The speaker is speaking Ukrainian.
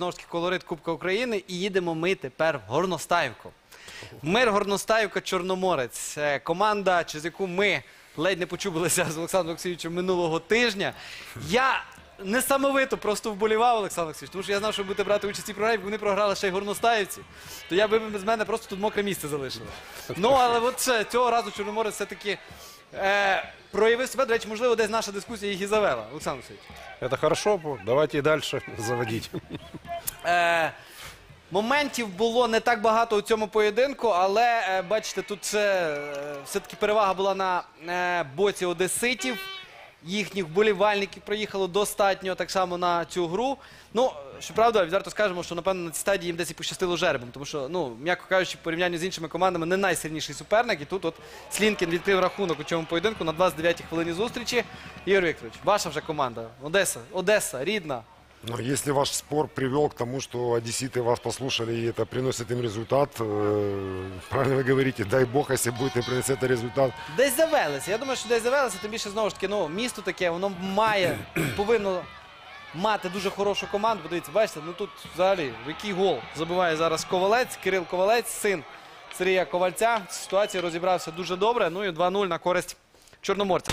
знову ж таки колорит Кубка України. І їдемо ми тепер в Горностаївку. Мир Горностаївка Чорноморець. Е, Команда, через яку ми ледь не почубилися з Олександром Олексійовичем минулого тижня. Я несамовито просто вболівав Олександр Олексійович, тому що я знав, що ви будете брати участь у цій програмі, вони програли ще й Горностаївці. То я би без мене просто тут мокре місце залишили. Ну, але от цього разу Чорноморець все-таки е, проявив себе. До речі, можливо, десь наша дискусія їх і завела. Олександр Олексійович. Это хорошо, давайте и дальше заводить. Е, моментів було не так багато у цьому поєдинку, але е, бачите, тут е, все-таки перевага була на е, боці одеситів. Їхніх болівальників приїхало достатньо так само на цю гру. Ну, щоправда, відверто скажемо, що напевно на цій стадії їм десь і пощастило жеребом, тому що, ну, м'яко кажучи, в порівнянні з іншими командами не найсильніший суперник. І тут от Слінкін відкрив рахунок у цьому поєдинку на 29-й хвилині зустрічі. Ігор Вікторович, ваша вже команда. Одеса, Одеса, рідна. Но если ваш спор привел к тому, что одесситы вас послушали и это приносит им результат, э, правильно вы говорите, дай бог, если будет им приносить это результат. Десь завелися. Я думаю, що десь завелися, тим більше знову ж таки, ну, місто таке, воно має, повинно мати дуже хорошу команду. Подивіться, бачите, ну тут взагалі в який гол забиває зараз Ковалець, Кирил Ковалець, син Сергія Ковальця. В ситуації розібрався дуже добре. Ну і 2-0 на користь чорноморця.